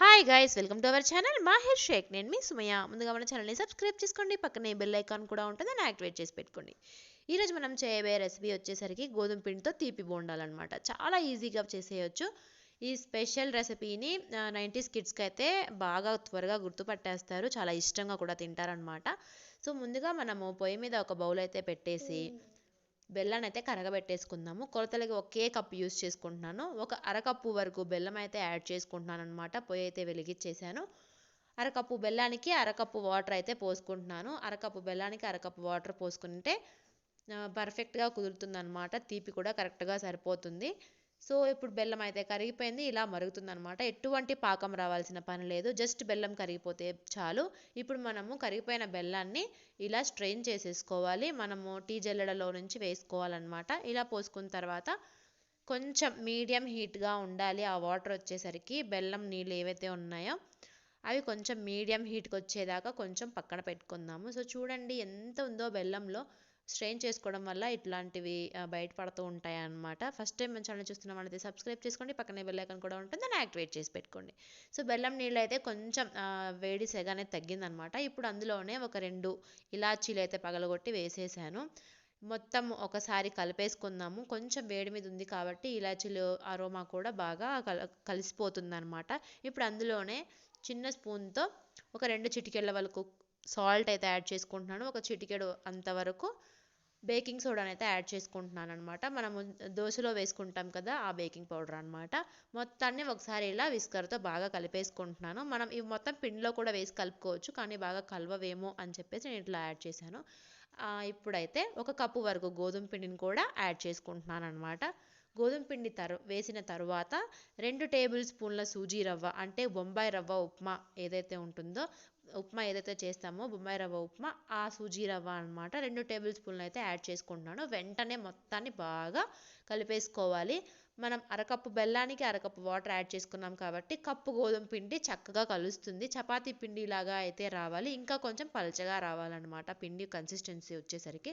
Hi guys welcome to our channel Mahir Shaik నేను మీ సుమయ ముందుగా మన ఛానల్ని సబ్స్క్రైబ్ చేసుకోండి. పక్కనే బెల్ ఐకాన్ కూడా ఉంటుంది. దాన్ని యాక్టివేట్ చేసి పెట్టుకోండి. ఈరోజు మనం చేయబోయే రెసిపీ వచ్చేసరికి గోధుమ పిండితో తీపి బోండాలన్నమాట. చాలా ఈజీగా చేసేయచ్చు. ఈ స్పెషల్ రెసిపీని నైంటీస్ కిడ్స్కి అయితే బాగా త్వరగా గుర్తుపట్టేస్తారు. చాలా ఇష్టంగా కూడా తింటారనమాట సో ముందుగా మనము పొయ్యి మీద ఒక బౌల్ అయితే పెట్టేసి బెల్లాన్ని అయితే కరగబెట్టేసుకుందాము. కొలతలకి ఒకే కప్ యూస్ చేసుకుంటున్నాను. ఒక అరకప్పు వరకు బెల్లం అయితే యాడ్ చేసుకుంటున్నాను అనమాట పొయ్యి అయితే వెలిగించేసాను అరకప్పు బెల్లానికి అరకప్పు వాటర్ అయితే పోసుకుంటున్నాను. అరకప్పు బెల్లానికి అరకప్పు వాటర్ పోసుకుంటే పర్ఫెక్ట్గా కుదురుతుంది అనమాట తీపి కూడా కరెక్ట్గా సరిపోతుంది. సో ఇప్పుడు బెల్లం అయితే కరిగిపోయింది ఇలా మరుగుతుంది అనమాట ఎటువంటి పాకం రావాల్సిన పని లేదు జస్ట్ బెల్లం కరిగిపోతే చాలు. ఇప్పుడు మనము కరిగిపోయిన బెల్లాన్ని ఇలా స్ట్రెయిన్ చేసేసుకోవాలి. మనము టీ జల్లెడలో నుంచి వేసుకోవాలన్నమాట. ఇలా పోసుకున్న తర్వాత కొంచెం మీడియం హీట్గా ఉండాలి. ఆ వాటర్ వచ్చేసరికి బెల్లం నీళ్ళు ఏవైతే ఉన్నాయో అవి కొంచెం మీడియం హీట్కి వచ్చేదాకా కొంచెం పక్కన పెట్టుకుందాము. సో చూడండి ఎంత ఉందో బెల్లంలో స్ట్రెయిన్ చేసుకోవడం వల్ల ఇట్లాంటివి బయటపడుతూ ఉంటాయి అన్నమాట ఫస్ట్ టైం మన ఛానల్ చూస్తున్న వాళ్ళైతే సబ్స్క్రైబ్ చేసుకోండి. పక్కనే బెల్ ఐకాన్ కూడా ఉంటుంది. దాన్ని యాక్టివేట్ చేసి పెట్టుకోండి. సో బెల్లం నీళ్ళు అయితే కొంచెం వేడి సెగనే తగ్గిందనమాట ఇప్పుడు అందులోనే ఒక రెండు ఇలాచీలు అయితే పగలగొట్టి వేసేసాను. మొత్తం ఒకసారి కలిపేసుకుందాము. కొంచెం వేడి మీద ఉంది కాబట్టి ఇలాచీలు అరోమా కూడా బాగా కల కలిసిపోతుంది అనమాట ఇప్పుడు అందులోనే చిన్న స్పూన్తో ఒక రెండు చిటికెళ్ళ వరకు సాల్ట్ అయితే యాడ్ చేసుకుంటున్నాను. ఒక చిటికెడు అంతవరకు బేకింగ్ సోడాని అయితే యాడ్ చేసుకుంటున్నాను అనమాట మనము దోశలో వేసుకుంటాం కదా ఆ బేకింగ్ పౌడర్ అనమాట మొత్తాన్ని ఒకసారి ఇలా విస్కర్తో బాగా కలిపేసుకుంటున్నాను. మనం ఇవి మొత్తం పిండిలో కూడా వేసి కలుపుకోవచ్చు కానీ బాగా కలవవేమో అని చెప్పేసి నేను ఇట్లా యాడ్ చేశాను. ఇప్పుడైతే ఒక కప్పు వరకు గోధుమ పిండిని కూడా యాడ్ చేసుకుంటున్నాను అనమాట గోధుమ పిండి తరు వేసిన తరువాత రెండు టేబుల్ స్పూన్ల సూజీ రవ్వ అంటే బొంబాయి రవ్వ ఉప్మా ఏదైతే ఉంటుందో ఉప్మా ఏదైతే చేస్తామో బొంబాయి రవ్వ ఉప్మా ఆ సూజీ రవ్వ అనమాట రెండు టేబుల్ స్పూన్లు అయితే యాడ్ చేసుకుంటున్నాను. వెంటనే మొత్తాన్ని బాగా కలిపేసుకోవాలి. మనం అరకప్పు బెల్లానికి అరకప్పు వాటర్ యాడ్ చేసుకున్నాం కాబట్టి కప్పు గోధుమ పిండి చక్కగా కలుస్తుంది. చపాతీ పిండి లాగా అయితే రావాలి. ఇంకా కొంచెం పలచగా రావాలన్నమాట. పిండి కన్సిస్టెన్సీ వచ్చేసరికి.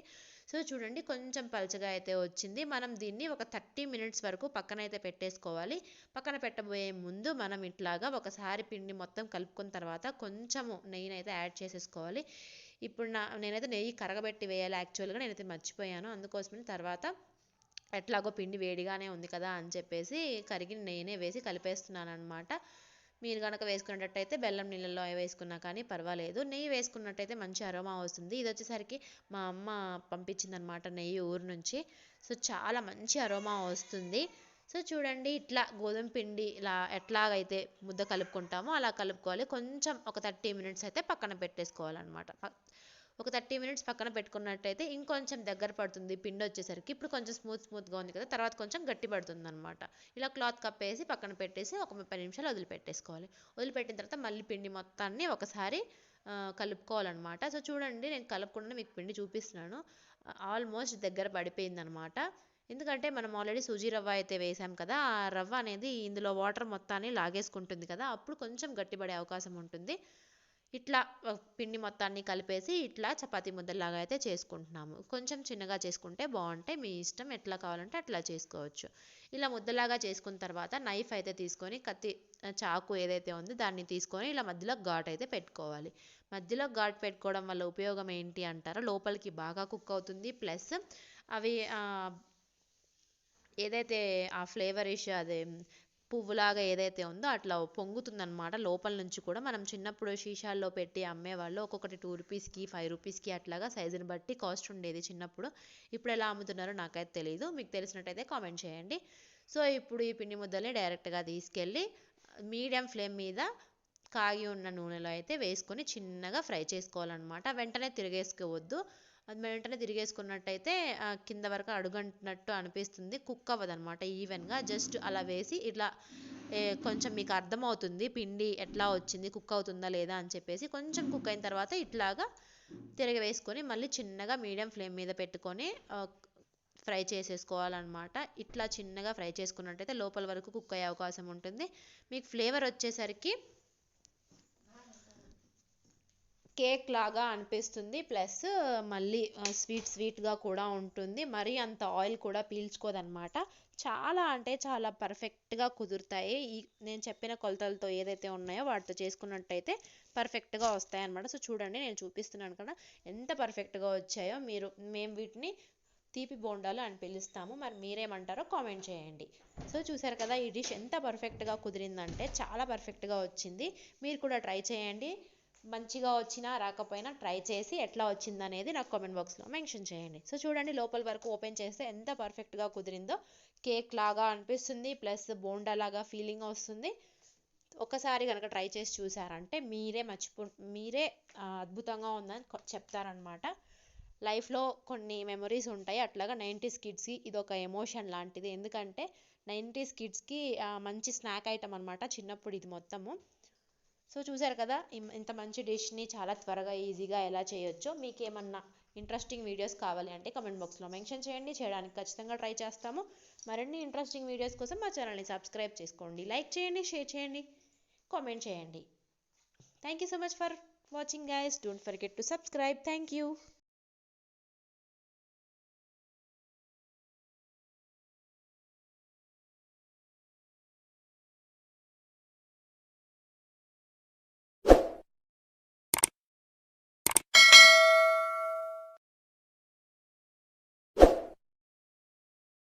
సో చూడండి కొంచెం పలచగా అయితే వచ్చింది. మనం దీన్ని ఒక థర్టీ మినిట్స్ వరకు పక్కన అయితే పెట్టేసుకోవాలి. పక్కన పెట్టబోయే ముందు మనం ఇట్లాగా ఒకసారి పిండి మొత్తం కలుపుకున్న తర్వాత కొంచెము నెయ్యిని అయితే యాడ్ చేసేసుకోవాలి. ఇప్పుడు నా నేనైతే నెయ్యి కరగబెట్టి వేయాలి. యాక్చువల్గా నేనైతే మర్చిపోయాను. అందుకోసమని తర్వాత ఎట్లాగో పిండి వేడిగానే ఉంది కదా అని చెప్పేసి కరిగిన నెయ్యినే వేసి కలిపేస్తున్నాను అనమాట మీరు కనుక వేసుకున్నట్టయితే బెల్లం నీళ్ళల్లో వేసుకున్నా కానీ పర్వాలేదు. నెయ్యి వేసుకున్నట్టయితే మంచి అరోమా వస్తుంది. ఇది వచ్చేసరికి మా అమ్మ పంపించిందనమాట నెయ్యి ఊరు నుంచి. సో చాలా మంచి అరోమా వస్తుంది. సో చూడండి ఇట్లా గోధుమ పిండి ఇలా ఎట్లాగైతే ముద్ద కలుపుకుంటామో అలా కలుపుకోవాలి. కొంచెం ఒక థర్టీ మినిట్స్ అయితే పక్కన పెట్టేసుకోవాలన్నమాట. ఒక థర్టీ మినిట్స్ పక్కన పెట్టుకున్నట్టయితే ఇంకొంచెం దగ్గర పడుతుంది. పిండి వచ్చేసరికి ఇప్పుడు కొంచెం స్మూత్ స్మూత్గా ఉంది కదా తర్వాత కొంచెం గట్టి పడుతుంది అనమాట ఇలా క్లాత్ కప్పేసి పక్కన పెట్టేసి ఒక ముప్పై నిమిషాలు వదిలిపెట్టేసుకోవాలి. వదిలిపెట్టిన తర్వాత మళ్ళీ పిండి మొత్తాన్ని ఒకసారి కలుపుకోవాలన్నమాట. సో చూడండి నేను కలపకుండా మీకు పిండి చూపిస్తున్నాను. ఆల్మోస్ట్ దగ్గర పడిపోయింది అనమాట ఎందుకంటే మనం ఆల్రెడీ సూజీ రవ్వ అయితే వేసాం కదా ఆ రవ్వ అనేది ఇందులో వాటర్ మొత్తాన్ని లాగేసుకుంటుంది కదా అప్పుడు కొంచెం గట్టిపడే అవకాశం ఉంటుంది. ఇట్లా పిండి మొత్తాన్ని కలిపేసి ఇట్లా చపాతీ ముద్దలాగా అయితే చేసుకుంటున్నాము. కొంచెం చిన్నగా చేసుకుంటే బాగుంటాయి. మీ ఇష్టం ఎట్లా కావాలంటే అట్లా చేసుకోవచ్చు. ఇలా ముద్దలాగా చేసుకున్న తర్వాత నైఫ్ అయితే తీసుకొని కత్తి చాకు ఏదైతే ఉందో దాన్ని తీసుకొని ఇలా మధ్యలో ఘాట్ అయితే పెట్టుకోవాలి. మధ్యలో ఘాట్ పెట్టుకోవడం వల్ల ఉపయోగం ఏంటి అంటారో? లోపలికి బాగా కుక్ అవుతుంది. ప్లస్ అవి ఏదైతే ఆ ఫ్లేవరిష్ అదే పువ్వులాగా ఏదైతే ఉందో అట్లా పొంగుతుందనమాట లోపల నుంచి కూడా మనం చిన్నప్పుడు షీషాల్లో పెట్టి అమ్మేవాళ్ళు ఒక్కొక్కటి టూ రూపీస్కి ఫైవ్ రూపీస్కి అట్లాగా సైజుని బట్టి కాస్ట్ ఉండేది చిన్నప్పుడు. ఇప్పుడు ఎలా అమ్ముతున్నారో నాకైతే తెలియదు మీకు తెలిసినట్టయితే కామెంట్ చేయండి. సో ఇప్పుడు ఈ పిండి ముద్దల్ని డైరెక్ట్గా తీసుకెళ్ళి మీడియం ఫ్లేమ్ మీద కాగి ఉన్న నూనెలో అయితే వేసుకొని చిన్నగా ఫ్రై చేసుకోవాలన్నమాట. వెంటనే తిరిగేసుకోవద్దు. అది వెంటనే తిరిగేసుకున్నట్టయితే కింద వరకు అడుగంటున్నట్టు అనిపిస్తుంది. కుక్ అవ్వదనమాట ఈవెన్గా. జస్ట్ అలా వేసి ఇట్లా కొంచెం మీకు అర్థమవుతుంది పిండి ఎట్లా వచ్చింది కుక్ అవుతుందా లేదా అని చెప్పేసి కొంచెం కుక్ అయిన తర్వాత ఇట్లాగా తిరగ వేసుకొని మళ్ళీ చిన్నగా మీడియం ఫ్లేమ్ మీద పెట్టుకొని ఫ్రై చేసేసుకోవాలన్నమాట. ఇట్లా చిన్నగా ఫ్రై చేసుకున్నట్టయితే లోపల వరకు కుక్ అయ్యే అవకాశం ఉంటుంది. మీకు ఫ్లేవర్ వచ్చేసరికి కేక్ లాగా అనిపిస్తుంది. ప్లస్ మళ్ళీ స్వీట్ స్వీట్గా కూడా ఉంటుంది. మరీ అంత ఆయిల్ కూడా పీల్చుకోదన్నమాట. చాలా అంటే చాలా పర్ఫెక్ట్గా కుదురుతాయి. ఈ నేను చెప్పిన కొలతలతో ఏదైతే ఉన్నాయో వాటితో చేసుకున్నట్టయితే పర్ఫెక్ట్గా వస్తాయన్నమాట. సో చూడండి నేను చూపిస్తున్నాను కదా ఎంత పర్ఫెక్ట్గా వచ్చాయో. మీరు మేము వీటిని తీపి బోండాలు అని పిలుస్తాము. మరి మీరేమంటారో కామెంట్ చేయండి. సో చూసారు కదా ఈ డిష్ ఎంత పర్ఫెక్ట్గా కుదిరిందంటే చాలా పర్ఫెక్ట్గా వచ్చింది. మీరు కూడా ట్రై చేయండి. మంచిగా వచ్చినా రాకపోయినా ట్రై చేసి ఎట్లా వచ్చింది అనేది నాకు కామెంట్ బాక్స్లో మెన్షన్ చేయండి. సో చూడండి లోపల వరకు ఓపెన్ చేస్తే ఎంత పర్ఫెక్ట్గా కుదిరిందో. కేక్ లాగా అనిపిస్తుంది ప్లస్ బోండా లాగా ఫీలింగ్ వస్తుంది. ఒకసారి కనుక ట్రై చేసి చూసారంటే మీరే మర్చిపో మీరే అద్భుతంగా ఉందని చెప్తారనమాట లైఫ్లో కొన్ని మెమరీస్ ఉంటాయి. అట్లాగా నైంటీస్ కిడ్స్కి ఇది ఒక ఎమోషన్ లాంటిది. ఎందుకంటే నైంటీస్ కిడ్స్కి మంచి స్నాక్ ఐటమ్ అనమాట చిన్నప్పుడు ఇది మొత్తము. సో చూసారు కదా ఇంత మంచి డిష్ని చాలా త్వరగా ఈజీగా ఎలా చేయొచ్చో మీకు ఏమన్నా ఇంట్రెస్టింగ్ వీడియోస్ కావాలి అంటే కమెంట్ బాక్స్లో మెన్షన్ చేయండి. చేయడానికి ఖచ్చితంగా ట్రై చేస్తాము. మరిన్ని ఇంట్రెస్టింగ్ వీడియోస్ కోసం మా ఛానల్ని సబ్స్క్రైబ్ చేసుకోండి. లైక్ చేయండి షేర్ చేయండి కామెంట్ చేయండి. Thank you so much for watching guys don't forget to subscribe thank you